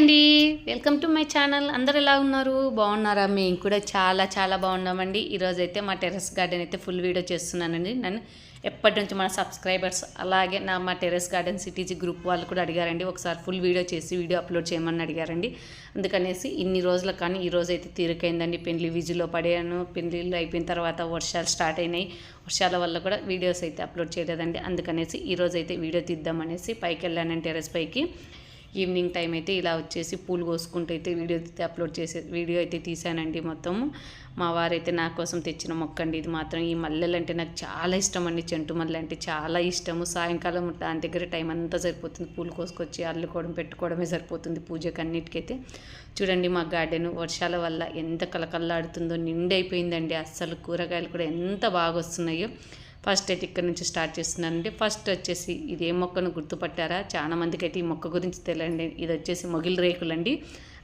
అండి. Welcome to my channel అందరు ఎలా ఉన్నారు? బాగున్నారా? మేము కూడా చాలా చాలా బాగున్నామండి. ఈరోజు అయితే మా టెర్రస్ గార్డెన్ అయితే ఫుల్ వీడియో చేస్తున్నానండి. నన్ను ఎప్పటి నుంచి మన సబ్స్క్రైబర్స్ అలాగే నా మా టెర్రస్ గార్డెన్ సిటీజీ గ్రూప్ వాళ్ళు కూడా అడిగారండి. ఒకసారి ఫుల్ వీడియో చేసి వీడియో అప్లోడ్ చేయమని అడిగారండి. అందుకనేసి ఇన్ని రోజులు కానీ ఈ రోజు అయితే తీరికైందండి. పెళ్ళి విజులో పడాను పెళ్ళిళ్ళు అయిపోయిన తర్వాత వర్షాలు స్టార్ట్ అయినాయి. వర్షాల వల్ల కూడా వీడియోస్ అయితే అప్లోడ్ చేయలేదండి. అందుకనేసి ఈరోజు అయితే వీడియో తీద్దామనేసి పైకి వెళ్ళానండి టెర్రస్ పైకి. ఈవినింగ్ టైం అయితే ఇలా వచ్చేసి పూలు కోసుకుంటూ అయితే వీడియో అయితే అప్లోడ్ చేసే వీడియో అయితే తీసానండి మొత్తం. మా వారైతే నా కోసం తెచ్చిన మొక్క అండి. ఇది మాత్రం ఈ మల్లెలు అంటే నాకు చాలా ఇష్టం అండి. చెంటు మల్లె అంటే చాలా ఇష్టము. సాయంకాలం దాని దగ్గర టైం అంతా సరిపోతుంది. పూలు కోసుకొచ్చి అల్లుకోవడం పెట్టుకోవడమే సరిపోతుంది పూజకి అన్నిటికైతే. చూడండి మా గార్డెన్ వర్షాల వల్ల ఎంత కలకల్లాడుతుందో నిండైపోయిందండి. అస్సలు కూరగాయలు కూడా ఎంత బాగా వస్తున్నాయో. ఫస్ట్ అయితే ఇక్కడ నుంచి స్టార్ట్ చేస్తున్నానండి. ఫస్ట్ వచ్చేసి ఇది ఏ మొక్కను గుర్తుపట్టారా? చాలా మందికి అయితే ఈ మొక్క గురించి తెలియండి ఇది వచ్చేసి మొగిలి రేకులండి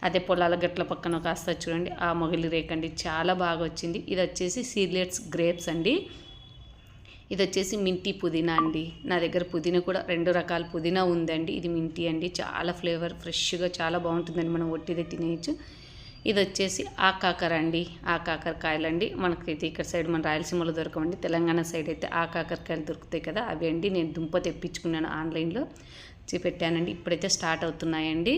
అదే పొలాల గట్ల పక్కన కాస్త చూడండి. ఆ మొగిలి రేకు అండి. చాలా బాగా వచ్చింది. ఇది వచ్చేసి సీడ్లెట్స్ గ్రేప్స్ అండి. ఇది వచ్చేసి మింటి పుదీనా అండి. నా దగ్గర పుదీనా కూడా రెండు రకాల పుదీనా ఉందండి. ఇది మింటి అండి. చాలా ఫ్లేవర్ ఫ్రెష్గా చాలా బాగుంటుందండి. మనం ఒట్టిదే తినేయచ్చు. ఇది వచ్చేసి ఆకాకర అండి ఆకాకరకాయలు అండి అయితే ఇక్కడ సైడ్ మన రాయలసీమలో దొరకమండి తెలంగాణ సైడ్ అయితే ఆకాకరకాయలు దొరుకుతాయి కదా అవి అండి నేను దుంప తెప్పించుకున్నాను ఆన్లైన్లో. పెట్టానండి ఇప్పుడైతే స్టార్ట్ అవుతున్నాయండి.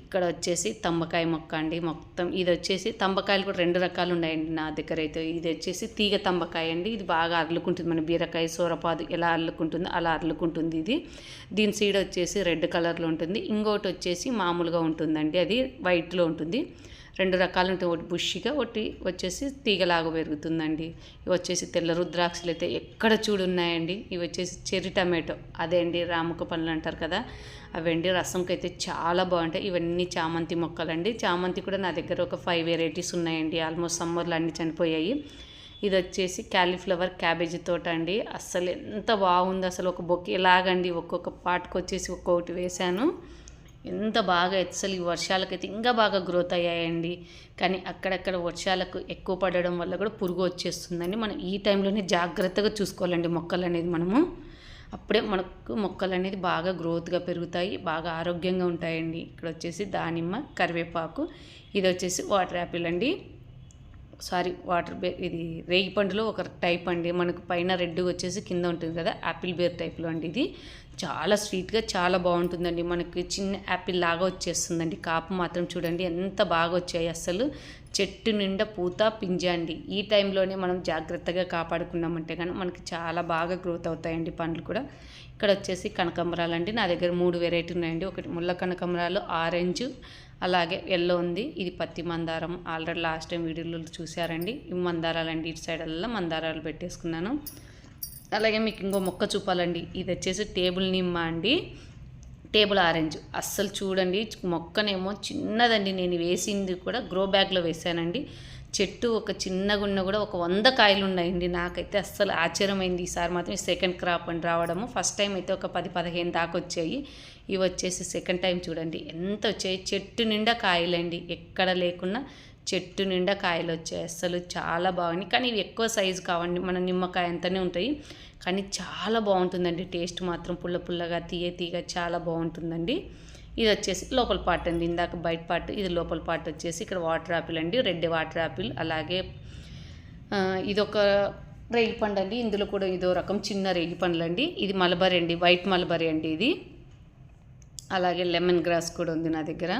ఇక్కడ వచ్చేసి తంబకాయ మొక్క అండి. మొత్తం ఇది వచ్చేసి తంబకాయలు కూడా రెండు రకాలు ఉన్నాయండి నా దగ్గర అయితే. ఇది వచ్చేసి తీగ తంబకాయ అండి. ఇది బాగా అర్లుకుంటుంది మన బీరకాయ సూరపాదు ఎలా అర్లుకుంటుందో అలా అర్లుకుంటుంది ఇది. దీని సీడ్ వచ్చేసి రెడ్ కలర్లో ఉంటుంది. ఇంకోటి వచ్చేసి మామూలుగా ఉంటుందండి. అది వైట్లో ఉంటుంది. రెండు రకాలు ఉంటాయి ఒకటి బుష్గా ఒకటి వచ్చేసి తీగలాగా పెరుగుతుందండి. ఇవి వచ్చేసి తెల్ల రుద్రాక్షలు అయితే ఎక్కడ చూడున్నాయండి. ఇవి వచ్చేసి చెర్రీ టమాటో అదే అండి రాముక పనులు అంటారు కదా. అవండి రసంకి అయితే చాలా బాగుంటాయి. ఇవన్నీ చామంతి మొక్కలండి. చామంతి కూడా నా దగ్గర ఒక ఫైవ్ వెరైటీస్ ఉన్నాయండి. ఆల్మోస్ట్ సమ్మర్లో అన్నీ చనిపోయాయి. ఇది వచ్చేసి క్యాలీఫ్లవర్ క్యాబేజీ తోట అండి అస్సలు ఎంత బాగుంది. అసలు ఒక బొకే ఎలాగండి ఒక్కొక్క పాటకు వచ్చేసి ఒక్కొక్కటి వేశాను. ఎంత బాగా అసలు ఈ వర్షాలకైతే ఇంకా బాగా గ్రోత్ అయ్యాయండి. కానీ అక్కడక్కడ వర్షాలకు ఎక్కువ పడడం వల్ల కూడా పురుగు వచ్చేస్తుందండి. మనం ఈ టైంలోనే జాగ్రత్తగా చూసుకోవాలండి మొక్కలు అనేది మనము. అప్పుడే మనకు మొక్కలు అనేది బాగా గ్రోత్గా పెరుగుతాయి బాగా ఆరోగ్యంగా ఉంటాయండి. ఇక్కడ వచ్చేసి దానిమ్మ కరివేపాకు ఇది వచ్చేసి వాటర్ యాపిల్ అండి. సారీ వాటర్ బే ఇది రేగి పండులో ఒక టైప్ అండి. మనకు పైన రెడ్ వచ్చేసి కింద ఉంటుంది కదా యాపిల్ బేర్ టైప్లో అండి ఇది. చాలా స్వీట్గా చాలా బాగుంటుందండి. మనకి చిన్న యాపిల్ లాగా వచ్చేస్తుందండి. కాపు మాత్రం చూడండి ఎంత బాగా వచ్చాయి అసలు చెట్టు నిండా పూత పింజ అండి. ఈ టైంలోనే మనం జాగ్రత్తగా కాపాడుకున్నామంటే కానీ మనకి చాలా బాగా గ్రోత్ అవుతాయండి పండ్లు కూడా. ఇక్కడ వచ్చేసి కనకంబరాలు అండి నా దగ్గర మూడు వెరైటీ ఉన్నాయండి. ఒకటి ముళ్ళ కనకంబరాలు ఆరెంజ్ అలాగే ఎల్లో ఉంది. ఇది పత్తి మందారం. ఆల్రెడీ లాస్ట్ టైం వీడియోలో చూసారండి ఇవి మందారాలు అండి ఇటు సైడ్ అలా మందారాలు పెట్టేసుకున్నాను. అలాగే మీకు ఇంకో మొక్క చూపాలండి. ఇది వచ్చేసి టేబుల్ నిమ్మ అండి. Table orange. అస్సలు చూడండి. మొక్కనేమో చిన్నదండి. నేను వేసింది కూడా గ్రో బ్యాగ్లో వేసానండి. చెట్టు ఒక చిన్నగున్న కూడా ఒక వంద కాయలు ఉన్నాయండి. నాకైతే అస్సలు ఆశ్చర్యమైంది. ఈసారి మాత్రం సెకండ్ క్రాప్ అని రావడము. ఫస్ట్ టైం అయితే ఒక పది పదిహేను దాకా వచ్చాయి. ఇవి వచ్చేసి సెకండ్ టైం చూడండి. ఎంత వచ్చాయి? చెట్టు నిండా కాయలండి. ఎక్కడ లేకున్నా చెట్టు నిండా కాయలు వచ్చాయి. అస్సలు చాలా బాగున్నాయి. కానీ ఇవి ఎక్కువ సైజు కావండి. మన నిమ్మకాయ అంతనే ఉంటాయి. కానీ చాలా బాగుంటుందండి. టేస్ట్ మాత్రం పుల్ల పుల్లగా తీయ తీయగా చాలా బాగుంటుందండి. ఇది వచ్చేసి లోపల పార్ట్ అండి. ఇందాక బయట పార్ట్ ఇది లోపల పార్ట్ వచ్చేసి ఇక్కడ వాటర్ యాపిల్ అండి. రెడ్ వాటర్ యాపిల్ అలాగే ఇది ఒక రేగి పండు అండి. ఇందులో కూడా ఇదో రకం చిన్న రేగి పండ్లు అండి. ఇది మలబరీ అండి. వైట్ మలబరీ అండి ఇది. అలాగే లెమన్ గ్రాస్ కూడా ఉంది నా దగ్గర.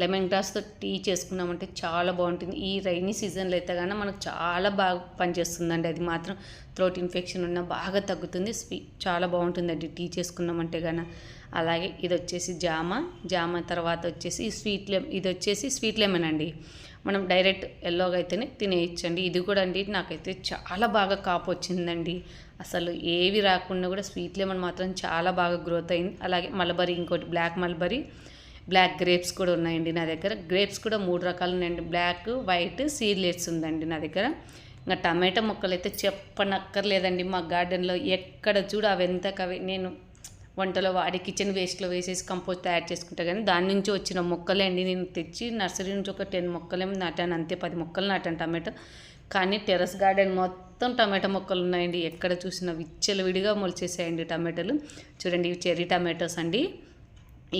లెమన్ గ్రాస్తో టీ చేసుకున్నామంటే చాలా బాగుంటుంది. ఈ రైనీ సీజన్లో అయితే కానీ మనకు చాలా బాగా పనిచేస్తుందండి. అది మాత్రం థ్రోట్ ఇన్ఫెక్షన్ ఉన్న బాగా తగ్గుతుంది. స్వీ చాలా బాగుంటుందండి టీ చేసుకున్నామంటే కానీ అలాగే ఇది వచ్చేసి జామ. జామ తర్వాత వచ్చేసి స్వీట్ లెమ్ ఇది వచ్చేసి స్వీట్ లెమన్ అండి. మనం డైరెక్ట్ ఎల్లోగా అయితేనే తినేయచ్చండి. ఇది కూడా అండి నాకైతే చాలా బాగా కాపు వచ్చిందండి అసలు ఏవి రాకుండా కూడా స్వీట్ లెమన్ మాత్రం చాలా బాగా గ్రోత్ అయింది. అలాగే మలబరీ ఇంకోటి బ్లాక్ మల్బరీ బ్లాక్ గ్రేప్స్ కూడా ఉన్నాయండి నా దగ్గర. గ్రేప్స్ కూడా మూడు రకాలు ఉన్నాయండి బ్లాక్ వైట్ సీడ్లెట్స్ ఉందండి నా దగ్గర. ఇంకా టమాటా మొక్కలు అయితే చెప్పనక్కర్లేదండి. మా గార్డెన్లో ఎక్కడ చూడు అవి ఎంతకవి. నేను వంటలో వాడి కిచెన్ వేస్ట్లో వేసేసి కంపోస్ట్ తయారు చేసుకుంటా. కానీ దాని నుంచి వచ్చిన మొక్కలే అండి నేను తెచ్చి నర్సరీ నుంచి ఒక టెన్ మొక్కలేమో నాటాను అంతే పది మొక్కలు నాటాను టమాటో. కానీ టెర్రస్ గార్డెన్ మొత్తం టమాటా మొక్కలు ఉన్నాయండి. ఎక్కడ చూసినా విచ్చలు విడిగా మొలిచేసాయండి టమాటాలు. చూడండి ఇవి చెర్రీ టమాటోస్ అండి.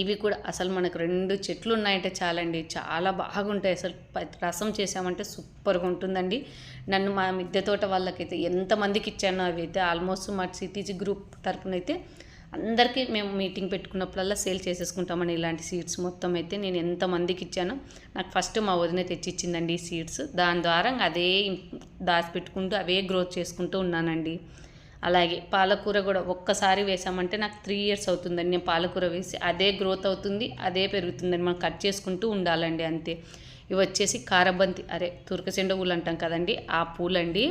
ఇవి కూడా అసలు మనకు రెండు చెట్లు ఉన్నాయంటే చాలండి. చాలా బాగుంటాయి అసలు. రసం చేసామంటే సూపర్గా ఉంటుందండి. నన్ను మా మిద్దె తోట వాళ్ళకైతే ఎంతమందికి ఇచ్చానో అవి అయితే ఆల్మోస్ట్ మా సిటీజీ గ్రూప్ తరపునైతే అందరికీ మేము మీటింగ్ పెట్టుకున్నప్పుడల్లా సేల్ చేసేసుకుంటామని ఇలాంటి సీడ్స్. మొత్తం అయితే నేను ఎంతమందికి ఇచ్చానో నాకు ఫస్ట్ మా వదిన తెచ్చి ఇచ్చిందండి ఈ సీడ్స్. దాని ద్వారా అదే దాచిపెట్టుకుంటూ అవే గ్రోత్ చేసుకుంటూ ఉన్నానండి. అలాగే పాలకూర కూడా ఒక్కసారి వేసామంటే నాకు త్రీ ఇయర్స్ అవుతుందండి. నేను పాలకూర వేసి అదే గ్రోత్ అవుతుంది అదే పెరుగుతుందని మనం కట్ చేసుకుంటూ ఉండాలండి అంతే. ఇవి వచ్చేసి కారబంతి అరే తురకచెండ పూలు అంటాం కదండి ఆ పూలండి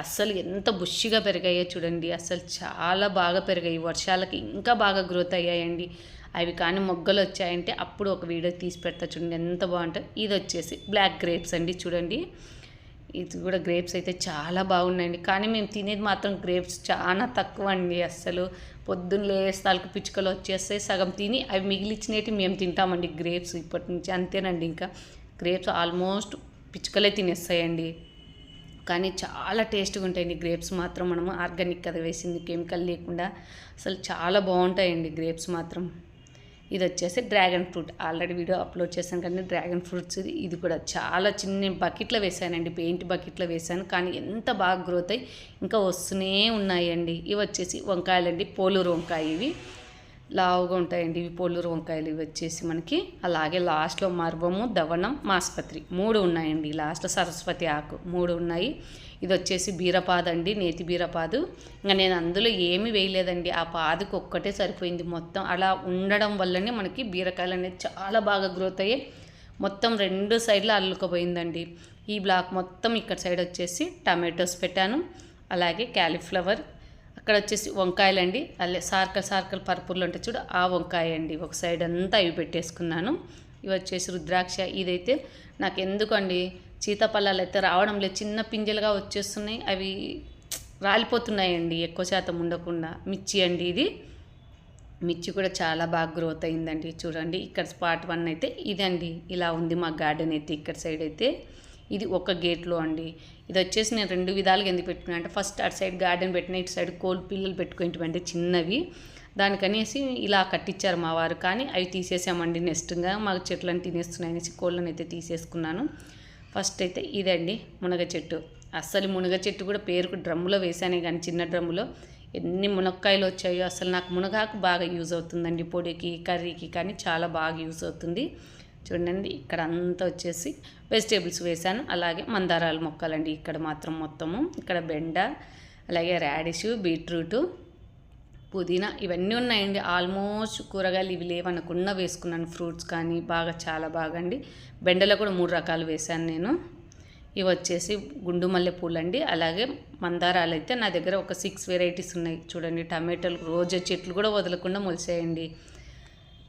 అస్సలు ఎంత బుష్గా పెరిగాయో చూడండి. అస్సలు చాలా బాగా పెరిగాయి. వర్షాలకి ఇంకా బాగా గ్రోత్ అయ్యాయండి. అవి కానీ మొగ్గలు వచ్చాయంటే అప్పుడు ఒక వీడియో తీసి పెడతా చూడండి. ఎంత బాగుంటుంది ఇది వచ్చేసి బ్లాక్ గ్రేప్స్ అండి చూడండి. ఇది కూడా గ్రేప్స్ అయితే చాలా బాగున్నాయండి. కానీ మేము తినేది మాత్రం గ్రేప్స్ చాలా తక్కువ అండి అస్సలు. పొద్దున్న లేస్తాలకు పిచ్చుకలు వచ్చేస్తే సగం తిని అవి మిగిలిచ్చినవి మేము తింటామండి. గ్రేప్స్ ఇప్పటి నుంచి అంతేనండి ఇంకా. గ్రేప్స్ ఆల్మోస్ట్ పిచ్చుకలే తినేస్తాయండి. కానీ చాలా టేస్ట్గా ఉంటాయండి గ్రేప్స్ మాత్రం మనం ఆర్గానిక్ కదా వేసింది కెమికల్ లేకుండా అసలు చాలా బాగుంటాయండి గ్రేప్స్ మాత్రం. ఇది వచ్చేసి dragon fruit. Already video upload చేశాను కానీ డ్రాగన్ ఫ్రూట్స్ ఇది ఇది కూడా చాలా చిన్న బకెట్లో వేసానండి పెయింట్ బకెట్లో వేసాను. కానీ ఎంత బాగా గ్రోత్ అయ్యి ఇంకా వస్తూనే ఉన్నాయండి. ఇవి వచ్చేసి వంకాయలండి పోలూరు వంకాయ ఇవి. లావుగా ఉంటాయండి. ఇవి పొల్లూరు వంకాయలు ఇవి వచ్చేసి మనకి అలాగే లాస్ట్లో మర్వము దవనం మాస్పత్రి మూడు ఉన్నాయండి. లాస్ట్లో సరస్వతి ఆకు మూడు ఉన్నాయి. ఇది వచ్చేసి బీరపాదు అండి నేతి బీరపాదు. ఇంకా నేను అందులో ఏమీ వేయలేదండి. ఆ పాదుకు ఒక్కటే సరిపోయింది మొత్తం. అలా ఉండడం వల్లనే మనకి బీరకాయలు అనేది చాలా బాగా గ్రోత్ అయ్యాయి మొత్తం రెండు సైడ్లో అల్లుకపోయిందండి. ఈ బ్లాక్ మొత్తం ఇక్కడ సైడ్ వచ్చేసి టమాటోస్ పెట్టాను. అలాగే క్యాలీఫ్లవర్ అక్కడ వచ్చేసి వంకాయలండి. అల్లే సార్కల్ సార్కల్ పర్పుల్లో ఉంటాయి చూడు ఆ వంకాయ అండి ఒక సైడ్ అంతా అవి పెట్టేసుకున్నాను. ఇవి వచ్చేసి రుద్రాక్ష. ఇదైతే నాకు ఎందుకండి సీతాఫలాలు అయితే రావడం లేదు. చిన్న పింజలుగా వచ్చేస్తున్నాయి. అవి రాలిపోతున్నాయండి. ఎక్కువ శాతం ఉండకుండా. మిర్చి అండి ఇది. మిర్చి కూడా చాలా బాగా గ్రోత్ అయిందండి. చూడండి. ఇక్కడ స్పాట్ వన్ అయితే ఇదండి. ఇలా ఉంది మా గార్డెన్ అయితే. ఇక్కడ సైడ్ అయితే ఇది ఒక గేట్లో అండి. ఇది వచ్చేసి నేను రెండు విధాలుగా ఎందుకు పెట్టుకున్నాను అంటే ఫస్ట్ అటు సైడ్ గార్డెన్ పెట్టిన ఇటు సైడ్ కోల్ పిల్లలు పెట్టుకునేటువంటి చిన్నవి. దానికనేసి ఇలా కట్టించారు మా వారు. కానీ అవి తీసేసామండి నెక్స్ట్గా మాకు చెట్లను తినేస్తున్నాయి అనేసి కోళ్ళని అయితే తీసేసుకున్నాను. ఫస్ట్ అయితే ఇదండి మునగ చెట్టు. అస్సలు మునగ చెట్టు కూడా పేరుకు డ్రమ్ములో వేసానే కానీ చిన్న డ్రమ్ములో ఎన్ని మునక్కాయలు వచ్చాయో అసలు నాకు మునగాకు బాగా యూజ్ అవుతుందండి. పొడికి కర్రీకి కానీ చాలా బాగా యూజ్ అవుతుంది. చూడండి ఇక్కడ అంతా వచ్చేసి వెజిటేబుల్స్ వేసాను అలాగే మందారాల మొక్కలండి ఇక్కడ మాత్రం మొత్తము. ఇక్కడ బెండ అలాగే రాడిష్ బీట్రూటు పుదీనా ఇవన్నీ ఉన్నాయండి. ఆల్మోస్ట్ కూరగాయలు ఇవి లేవనకుండా వేసుకున్నాను. ఫ్రూట్స్ కానీ బాగా చాలా బాగా అండి. బెండలో కూడా మూడు రకాలు వేశాను నేను. ఇవి వచ్చేసి గుండు మల్లె పూలు అండి అలాగే మందారాలు అయితే నా దగ్గర ఒక సిక్స్ వెరైటీస్ ఉన్నాయి. చూడండి టమాటాలు రోజా చెట్లు కూడా వదలకుండా మొలిసాయండి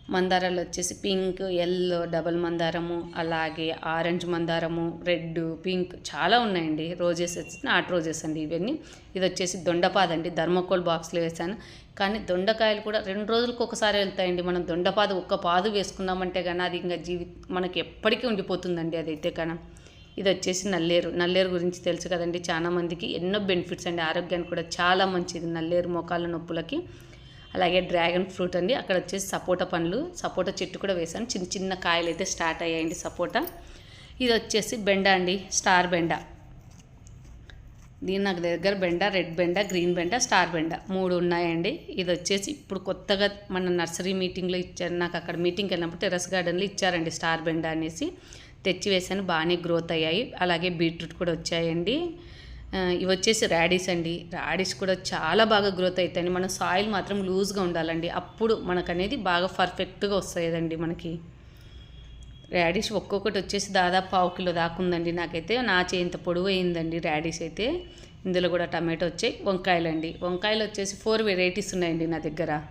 మందారాలు వచ్చేసి పింక్ ఎల్లో డబల్ మందారము అలాగే ఆరెంజ్ మందారము రెడ్ పింక్ చాలా ఉన్నాయండి. రోజెస్ వచ్చి నాటు రోజెస్ అండి ఇవన్నీ. ఇది వచ్చేసి దొండపాద అండి. ధర్మకోల్ బాక్స్లో వేసాను. కానీ దొండకాయలు కూడా రెండు రోజులకు ఒకసారి వెళ్తాయండి. మనం దొండపాద ఒక్క పాదు వేసుకున్నామంటే కానీ అది ఇంకా జీవి మనకి ఎప్పటికీ ఉండిపోతుందండి అదైతే కానీ ఇది వచ్చేసి నల్లేరు. నల్లేరు గురించి తెలుసు కదండి. చాలా మందికి ఎన్నో బెనిఫిట్స్ అండి. ఆరోగ్యానికి కూడా చాలా మంచిది నల్లేరు మోకాళ్ళ నొప్పులకి. అలాగే డ్రాగన్ ఫ్రూట్ అండి. అక్కడ వచ్చేసి సపోటా పండ్లు సపోటా చెట్టు కూడా వేసాను చిన్న చిన్న కాయలు అయితే స్టార్ట్ అయ్యాయండి సపోటా. ఇది వచ్చేసి బెండ అండి స్టార్ బెండ. దీని నాకు దగ్గర బెండ రెడ్ బెండ గ్రీన్ బెండ స్టార్ బెండ మూడు ఉన్నాయండి. ఇది వచ్చేసి ఇప్పుడు కొత్తగా మన నర్సరీ మీటింగ్లో ఇచ్చారు. నాకు అక్కడ మీటింగ్కి వెళ్ళినప్పుడు టెరస్ గార్డెన్లో ఇచ్చారండి స్టార్ బెండ అనేసి. తెచ్చి వేసాను బాగానే గ్రోత్ అయ్యాయి. అలాగే బీట్రూట్ కూడా వచ్చాయండి. ఇవి వచ్చేసి రాడిస్ అండి. రాడిస్ కూడా చాలా బాగా గ్రోత్ అవుతాయండి మన సాయిల్ మాత్రం లూజ్గా ఉండాలండి. అప్పుడు మనకనేది బాగా పర్ఫెక్ట్గా వస్తాయండి మనకి. రాడిష్ ఒక్కొక్కటి వచ్చేసి దాదాపు పావు కిలో దాకా ఉందండి. నాకైతే నా చేంత పొడవు అయిందండి రాడిష్ అయితే. ఇందులో కూడా టమాటో వచ్చాయి. వంకాయలు అండి వంకాయలు వచ్చేసి ఫోర్ వెరైటీస్ ఉన్నాయండి నా దగ్గర.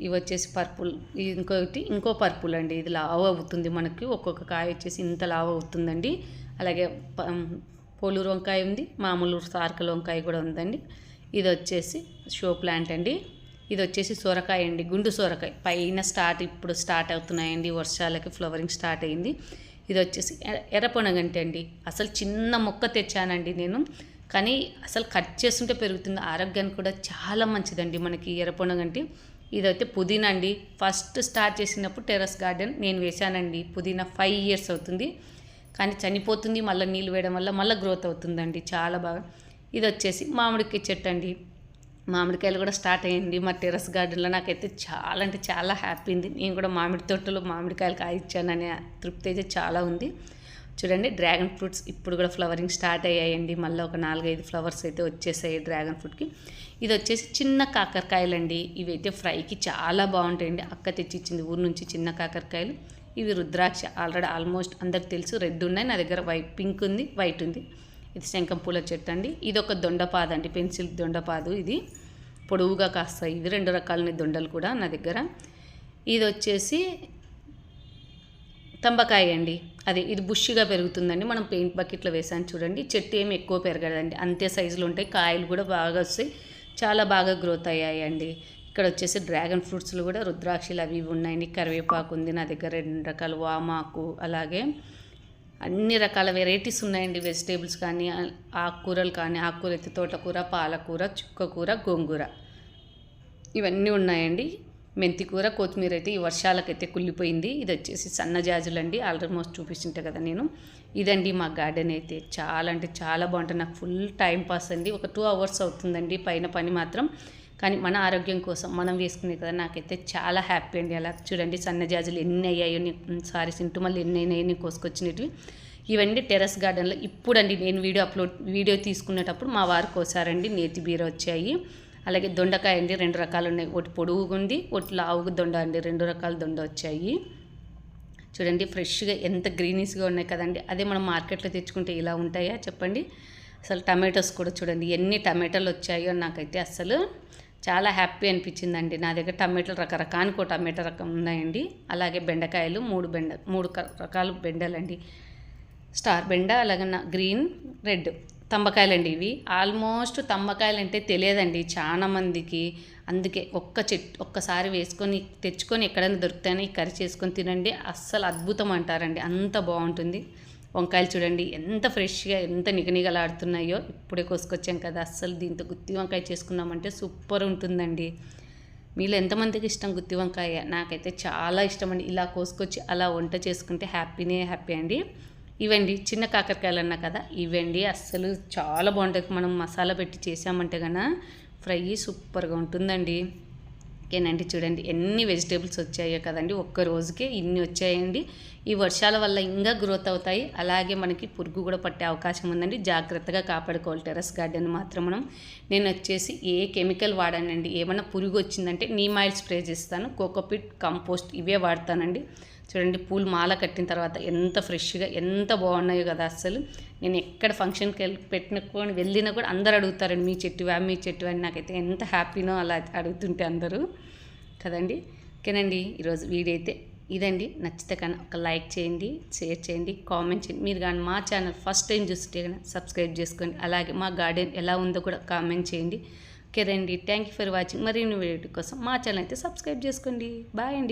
ఇవి వచ్చేసి పర్పుల్. ఇంకొకటి ఇంకో పర్పుల్ అండి. ఇది లావ్ అవుతుంది మనకి. ఒక్కొక్క కాయ వచ్చేసి ఇంత లావ్ అవుతుందండి. అలాగే ప- పోలూరు వంకాయ ఉంది మామూలు సార్కల వంకాయ కూడా ఉందండి. ఇది వచ్చేసి షో ప్లాంట్ అండి. ఇది వచ్చేసి సొరకాయ అండి గుండు సొరకాయ. పైన స్టార్ట్ ఇప్పుడు స్టార్ట్ అవుతున్నాయండి వర్షాలకి ఫ్లవరింగ్ స్టార్ట్ అయింది. ఇది వచ్చేసి ఎర్ర- ఎర్రపొనగంటి అండి. అసలు చిన్న మొక్క తెచ్చానండి నేను. కానీ అసలు కట్ చేస్తుంటే పెరుగుతుంది ఆరోగ్యానికి కూడా చాలా మంచిదండి మనకి ఎర్రపొనగంటి ఇదైతే పుదీనా అండి. ఫస్ట్ స్టార్ట్ చేసినప్పుడు టెర్రస్ గార్డెన్ నేను వేశానండి. పుదీనా ఫైవ్ ఇయర్స్ అవుతుంది. కానీ చనిపోతుంది మళ్ళీ నీళ్ళు వేయడం వల్ల మళ్ళీ గ్రోత్ అవుతుందండి చాలా బాగా. ఇది వచ్చేసి మామిడికాయ చెట్టు అండి. మామిడికాయలు కూడా స్టార్ట్ అయ్యింది మా టెర్రస్ గార్డెన్లో నాకైతే చాలా అంటే చాలా హ్యాపీ ఉంది. నేను కూడా మామిడి తోటలో మామిడికాయలు కాయిచ్చాననే తృప్తి అయితే చాలా ఉంది. చూడండి డ్రాగన్ ఫ్రూట్స్ ఇప్పుడు కూడా ఫ్లవరింగ్ స్టార్ట్ అయ్యాయండి. మళ్ళీ ఒక నాలుగైదు ఫ్లవర్స్ అయితే వచ్చేసాయి డ్రాగన్ ఫ్రూట్కి ఇది వచ్చేసి చిన్న కాకరకాయలు అండి ఇవైతే ఫ్రైకి చాలా బాగుంటాయండి. అక్క తెచ్చి ఇచ్చింది ఊరు నుంచి చిన్న కాకరకాయలు. ఇవి రుద్రాక్ష. ఆల్రెడీ ఆల్మోస్ట్ అందరికి తెలుసు రెడ్ ఉన్నాయి నా దగ్గర వైట్ పింక్ ఉంది వైట్ ఉంది. ఇది శంఖం పూల చెట్టు అండి. ఇది ఒక దొండపాదు అండి పెన్సిల్ దొండపాదు ఇది. పొడవుగా కాస్తాయి. ఇవి రెండు రకాలని దొండలు కూడా నా దగ్గర. ఇది వచ్చేసి తంబకాయ అండి. అది ఇది బుష్గా పెరుగుతుందండి. మనం పెయింట్ బకెట్లో వేసాను చూడండి. చెట్టు ఏమి ఎక్కువ పెరగదండి. అంతే సైజులో ఉంటాయి. కాయలు కూడా బాగా వస్తాయి. చాలా బాగా గ్రోత్ అయ్యాయండి. ఇక్కడ వచ్చేసి డ్రాగన్ ఫ్రూట్స్లు కూడా రుద్రాక్షలు అవి ఇవి ఉన్నాయండి కరివేపాకు ఉంది నా దగ్గర రెండు రకాల వామాకు అలాగే అన్ని రకాల వెరైటీస్ ఉన్నాయండి. వెజిటేబుల్స్ కానీ ఆకుకూరలు కానీ ఆకుకూర అయితే తోటకూర పాలకూర చుక్కకూర గోంగూర. ఇవన్నీ ఉన్నాయండి. మెంతికూర కొత్తిమీర అయితే ఈ వర్షాలకైతే కుళ్ళిపోయింది. ఇది వచ్చేసి సన్నజాజులు అండి ఆల్మోస్ట్ చూపించింటే కదా నేను. ఇదండి మా గార్డెన్ అయితే. చాలా అంటే చాలా బాగుంటుంది. నాకు ఫుల్ టైం పాస్ అండి. ఒక టూ అవర్స్ అవుతుందండి. పైన పని మాత్రం. కానీ మన ఆరోగ్యం కోసం మనం వేసుకునే కదా నాకైతే చాలా హ్యాపీ అండి అలా. చూడండి సన్నజాజులు ఎన్ని అయ్యాయో సారీ సింటుమల్లు ఎన్ని అయినాయో కోసుకొచ్చినవి. ఇవన్నీ టెరస్ గార్డెన్లో ఇప్పుడండి నేను వీడియో అప్లోడ్ వీడియో తీసుకునేటప్పుడు మా వారు కోసారండి నేతి బీర వచ్చాయి. అలాగే దొండకాయ అండి రెండు రకాలు ఉన్నాయి. ఒకటి పొడుగుగా ఉంది ఒకటి లావుగు దొండ అండి రెండు రకాల దొండ వచ్చాయి. చూడండి ఫ్రెష్గా ఎంత గ్రీనీస్గా ఉన్నాయి కదండి. అదే మనం మార్కెట్లో తెచ్చుకుంటే ఇలా ఉంటాయా? చెప్పండి. అసలు టమాటోస్ కూడా చూడండి ఎన్ని టమాటాలు వచ్చాయో నాకైతే అసలు చాలా హ్యాపీ అనిపించిందండి. నా దగ్గర టమాటాలు రకరకానికి ఒక టమాటా రకం ఉన్నాయండి. అలాగే బెండకాయలు మూడు బెండ మూడు రకాలు బెండలండి. స్టార్ బెండ అలాగే గ్రీన్ రెడ్ తంబకాయలండి ఇవి. ఆల్మోస్ట్ తంబకాయలు అంటే తెలియదండి చాలా మందికి. అందుకే ఒక్క చెట్టు ఒక్కసారి వేసుకొని తెచ్చుకొని ఎక్కడైనా దొరుకుతాయని కర్రీ చేసుకొని తినండి. అస్సలు అద్భుతం అంటారండి. అంత బాగుంటుంది. వంకాయలు చూడండి ఎంత ఫ్రెష్గా ఎంత నిగనిగలాడుతున్నాయో ఇప్పుడే కోసుకొచ్చాం కదా. అస్సలు దీంతో గుత్తి వంకాయ చేసుకున్నామంటే సూపర్ ఉంటుందండి. మీలో ఎంతమందికి ఇష్టం గుత్తి వంకాయ? నాకైతే చాలా ఇష్టం అండి. ఇలా కోసుకొచ్చి అలా వంట చేసుకుంటే హ్యాపీనే హ్యాపీ అండి. ఇవండి చిన్న కాకరకాయలు అన్నా కదా. ఇవండి అస్సలు చాలా బాగుంటుంది మనం మసాలా పెట్టి చేసామంటే కన్నా ఫ్రై సూపర్గా ఉంటుందండి. ఓకేనండి చూడండి ఎన్ని వెజిటేబుల్స్ వచ్చాయో కదండి ఒక్క రోజుకే ఇన్ని వచ్చాయండి. ఈ వర్షాల వల్ల ఇంకా గ్రోత్ అవుతాయి. అలాగే మనకి పురుగు కూడా పట్టే అవకాశం ఉందండి. జాగ్రత్తగా కాపాడుకోవాలి టెరస్ గార్డెన్ మాత్రం మనం. నేను వచ్చేసి ఏ కెమికల్ వాడానండి ఏమైనా పురుగు వచ్చిందంటే నీమాయిల్ స్ప్రే చేస్తాను. కోకోపిట్ కంపోస్ట్ ఇవే వాడతానండి. చూడండి పూలు మాల కట్టిన తర్వాత ఎంత ఫ్రెష్గా ఎంత బాగున్నాయో కదా అసలు నేను ఎక్కడ ఫంక్షన్కి వెళ్ళి పెట్టినకొని వెళ్ళినా కూడా అందరు అడుగుతారండి మీ చెట్టువా మీ చెట్టు అని. నాకైతే ఎంత హ్యాపీనో అలా అడుగుతుంటే అందరూ. కదండి? ఓకేనండి ఈరోజు వీడియో అయితే ఇదండి. నచ్చితే కానీ ఒక లైక్ చేయండి షేర్ చేయండి కామెంట్ చేయండి. మీరు కానీ మా ఛానల్ ఫస్ట్ టైం చూస్తే కానీ సబ్స్క్రైబ్ చేసుకోండి. అలాగే మా గార్డెన్ ఎలా ఉందో కూడా కామెంట్ చేయండి. ఓకే రండి థ్యాంక్ యూ ఫర్ వాచింగ్. మరిన్ని వీడియో కోసం మా ఛానల్ అయితే సబ్స్క్రైబ్ చేసుకోండి. బాయ్ అండి.